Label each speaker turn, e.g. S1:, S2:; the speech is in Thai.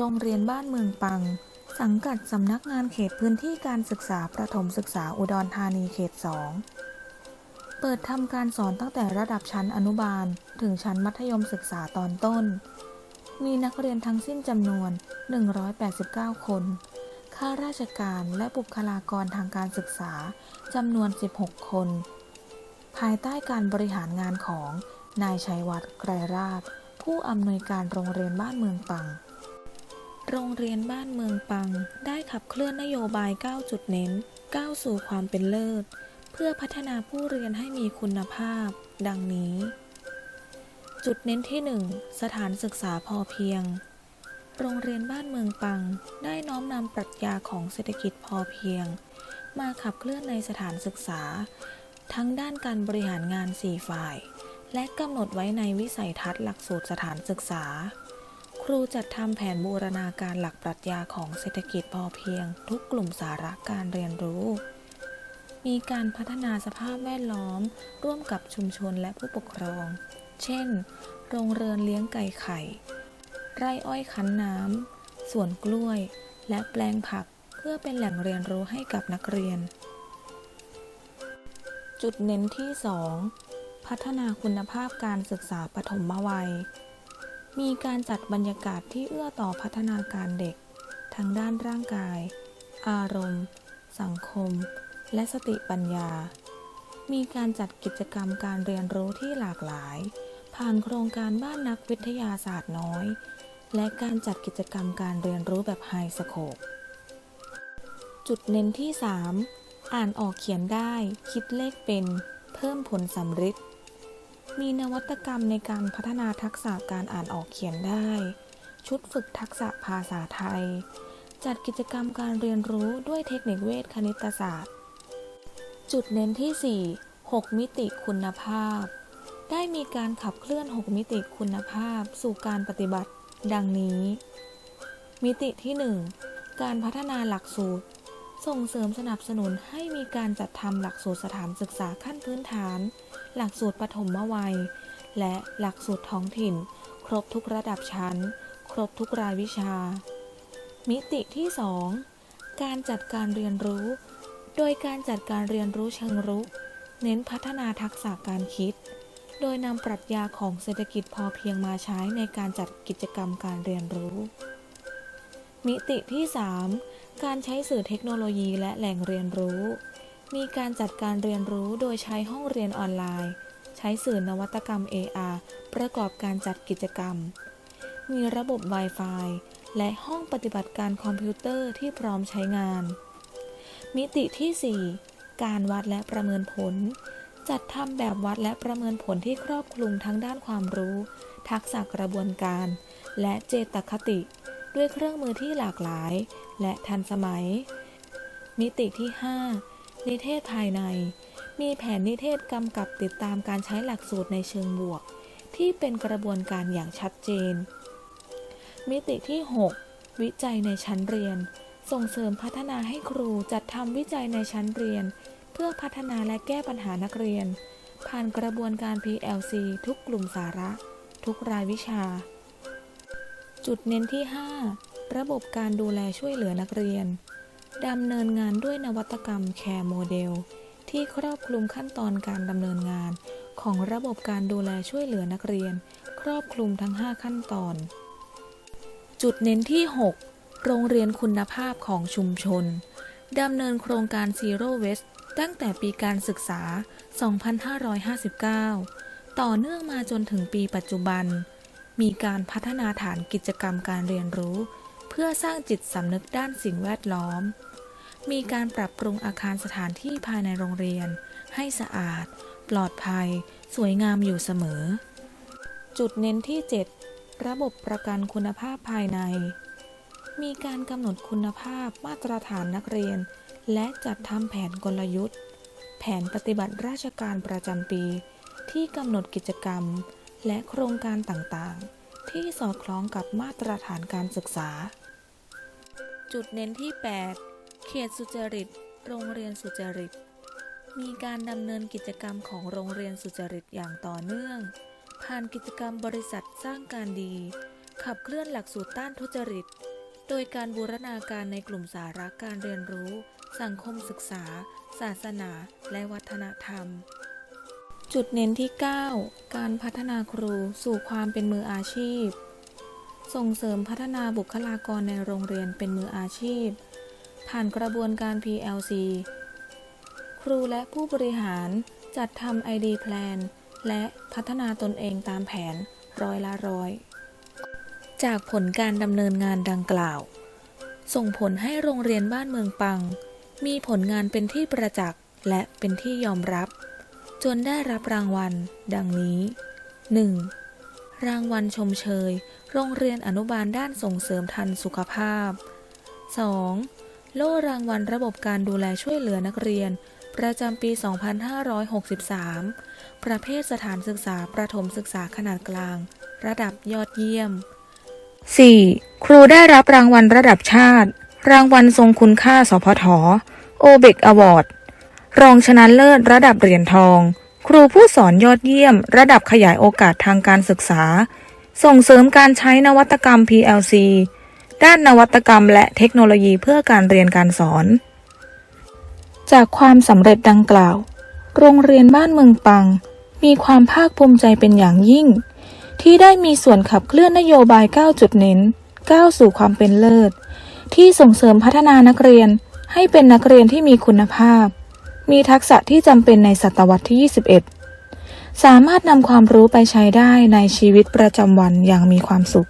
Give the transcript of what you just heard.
S1: โรงเรียนบ้านเมืองปัง สังกัดสำนักงานเขตพื้นที่การศึกษาประถมศึกษาอุดรธานีเขต 2 เปิดทำการสอนตั้งแต่ระดับชั้นอนุบาล ถึงชั้นมัธยมศึกษาตอนต้น มีนักเรียนทั้งสิ้นจำนวน 189 คน ข้าราชการและบุคลากรทางการศึกษาจำนวน 16 คน ภายใต้การบริหารงานของนายชัยวัฒน์ไกรราช ผู้อำนวยการโรงเรียนบ้านเมืองปัง โรงเรียนบ้านเมืองปัง ได้ขับเคลื่อนนโยบาย 9 จุดเน้นก้าวสู่ความเป็นเลิศ เพื่อพัฒนาผู้เรียนให้มีคุณภาพ ดังนี้ จุดเน้นที่ 1 สถานศึกษาพอเพียง โรงเรียนบ้านเมืองปัง ได้น้อมนำปรัชญาของเศรษฐกิจพอเพียง มาขับเคลื่อนในสถานศึกษา ทั้งด้านการบริหารงาน 4 ฝ่าย และกำหนดไว้ในวิสัยทัศน์หลักสูตรสถานศึกษา ครูจัดทำแผนบูรณาการหลักปรัชญาของเศรษฐกิจพอเพียง ทุกกลุ่มสาระการเรียนรู้ มีการพัฒนาสภาพแวดล้อม ร่วมกับชุมชนและผู้ปกครอง เช่น โรงเรือนเลี้ยงไก่ไข่ ไร่อ้อยคั้นน้ำสวนกล้วย และแปลงผัก เพื่อเป็นแหล่งเรียนรู้ให้กับนักเรียน จุดเน้นที่ 2 พัฒนาคุณภาพการศึกษาปฐมวัย มีการจัดบรรยากาศที่เอื้อต่อพัฒนาการเด็ก ทั้งด้านร่างกาย อารมณ์ สังคม และสติปัญญา มีการจัดกิจกรรมการเรียนรู้ที่หลากหลาย ผ่านโครงการบ้านนักวิทยาศาสตร์น้อย และการจัดกิจกรรมการเรียนรู้แบบไฮสโคปจุดเน้นที่ 3 อ่านออกเขียนได้ คิดเลขเป็น เพิ่มผลสำฤทธิ์ มีนวัตกรรมในการพัฒนาทักษะการอ่านออกเขียนได้ ชุดฝึกทักษะภาษาไทย จัดกิจกรรมการเรียนรู้ด้วยเทคนิคเวทคณิตศาสตร์ จุดเน้นที่ 4 6 มิติคุณภาพ ได้มีการขับเคลื่อน 6 มิติคุณภาพ สู่การปฏิบัติ ดังนี้ มิติที่ 1 การพัฒนาหลักสูตร ส่งเสริมสนับสนุนให้มีการจัดทำหลักสูตรสถานศึกษาขั้นพื้นฐาน หลักสูตรปฐมวัย และหลักสูตรท้องถิ่น ครบทุกระดับชั้น ครบทุกรายวิชา มิติที่ 2 การจัดการเรียนรู้ โดยการจัดการเรียนรู้เชิงรุก เน้นพัฒนาทักษะการคิด โดยนำปรัชญาของเศรษฐกิจพอเพียงมาใช้ในการจัดกิจกรรมการเรียนรู้ มิติที่ 3 การใช้สื่อเทคโนโลยีและแหล่งเรียนรู้ มีการจัดการเรียนรู้โดยใช้ห้องเรียนออนไลน์ ใช้สื่อนวัตกรรม AR ประกอบการจัดกิจกรรม มีระบบ Wi-Fi และห้องปฏิบัติการคอมพิวเตอร์ที่พร้อมใช้งาน มิติที่ 4 การวัดและประเมินผล จัดทำแบบวัดและประเมินผลที่ครอบคลุมทั้งด้านความรู้ ทักษะกระบวนการ และเจตคติ ด้วยเครื่องมือที่หลากหลาย และทันสมัย มิติที่ 5 นิเทศภายใน มีแผนนิเทศกำกับติดตามการใช้หลักสูตรในเชิงบวก ที่เป็นกระบวนการอย่างชัดเจน มิติที่ 6 วิจัยในชั้นเรียน ส่งเสริมพัฒนาให้ครูจัดทำวิจัยในชั้นเรียน เพื่อพัฒนาและแก้ปัญหานักเรียน ผ่านกระบวนการ PLC ทุกกลุ่มสาระ ทุกรายวิชา จุดเน้นที่ 5 ระบบการดูแลช่วยเหลือนักเรียน ดำเนินงานด้วยนวัตกรรมแคร์โมเดลที่ครอบคลุมขั้นตอนการดำเนินงาน ของระบบการดูแลช่วยเหลือนักเรียน ครอบคลุมทั้ง 5 ขั้นตอน จุดเน้นที่ 6 โรงเรียนคุณภาพของชุมชน ดำเนินโครงการ Zero Waste ตั้งแต่ปีการศึกษา 2559 ต่อเนื่องมาจนถึงปีปัจจุบัน มีการพัฒนาฐานกิจกรรมการเรียนรู้ เพื่อสร้างจิตสำนึกด้านสิ่งแวดล้อม มีการปรับปรุงอาคารสถานที่ภายในโรงเรียน ให้สะอาด ปลอดภัย สวยงามอยู่เสมอ จุดเน้นที่ 7 ระบบประกันคุณภาพภายใน มีการกำหนดคุณภาพมาตรฐานนักเรียน และจัดทำแผนกลยุทธ์ แผนปฏิบัติราชการประจำปี ที่กำหนดกิจกรรม และโครงการต่างๆ ที่สอดคล้องกับมาตรฐานการศึกษา จุดเน้นที่ 8 เขตสุจริต โรงเรียนสุจริต มีการดำเนินกิจกรรมของโรงเรียนสุจริตอย่างต่อเนื่อง ผ่านกิจกรรมบริษัทสร้างการดี ขับเคลื่อนหลักสูตรต้านทุจริต โดยการบูรณาการในกลุ่มสาระการเรียนรู้ สังคมศึกษา ศาสนา และวัฒนธรรม จุดเน้นที่ 9 การพัฒนาครูสู่ความเป็นมืออาชีพ ส่งเสริมพัฒนาบุคลากรในโรงเรียนเป็นมืออาชีพ ผ่านกระบวนการ PLC ครูและผู้บริหารจัดทำ ID Plan และพัฒนาตนเองตามแผนร้อยละร้อย จากผลการดำเนินงานดังกล่าว ส่งผลให้โรงเรียนบ้านเมืองปัง มีผลงานเป็นที่ประจักษ์และเป็นที่ยอมรับ จนได้รับรางวัล ดังนี้ 1. รางวัลชมเชย โรงเรียนอนุบาลด้านส่งเสริมทันสุขภาพ 2. โล่รางวัลระบบการดูแลช่วยเหลือนักเรียน ประจำปี 2563 ประเภทสถานศึกษาประถมศึกษาขนาดกลาง ระดับยอดเยี่ยม 4. ครูได้รับรางวัลระดับชาติ รางวัลทรงคุณค่าสพทโอเบกอวอร์ด รองชนะเลิศระดับเหรียญทอง ครูผู้สอนยอดเยี่ยม ระดับขยายโอกาสทางการศึกษา ส่งเสริมการใช้นวัตกรรม PLC ด้านนวัตกรรมและเทคโนโลยีเพื่อการเรียนการสอน จากความสำเร็จดังกล่าว โรงเรียนบ้านเมืองปัง มีความภาคภูมิใจเป็นอย่างยิ่ง ที่ได้มีส่วนขับเคลื่อนนโยบาย 9 จุดเน้นก้าวสู่ความเป็นเลิศ ที่ส่งเสริมพัฒนานักเรียนให้เป็นนักเรียนที่มีคุณภาพ มีทักษะที่จำเป็นในศตวรรษที่ 21 สามารถนำความรู้ไปใช้ได้ในชีวิตประจำวันอย่างมีความสุข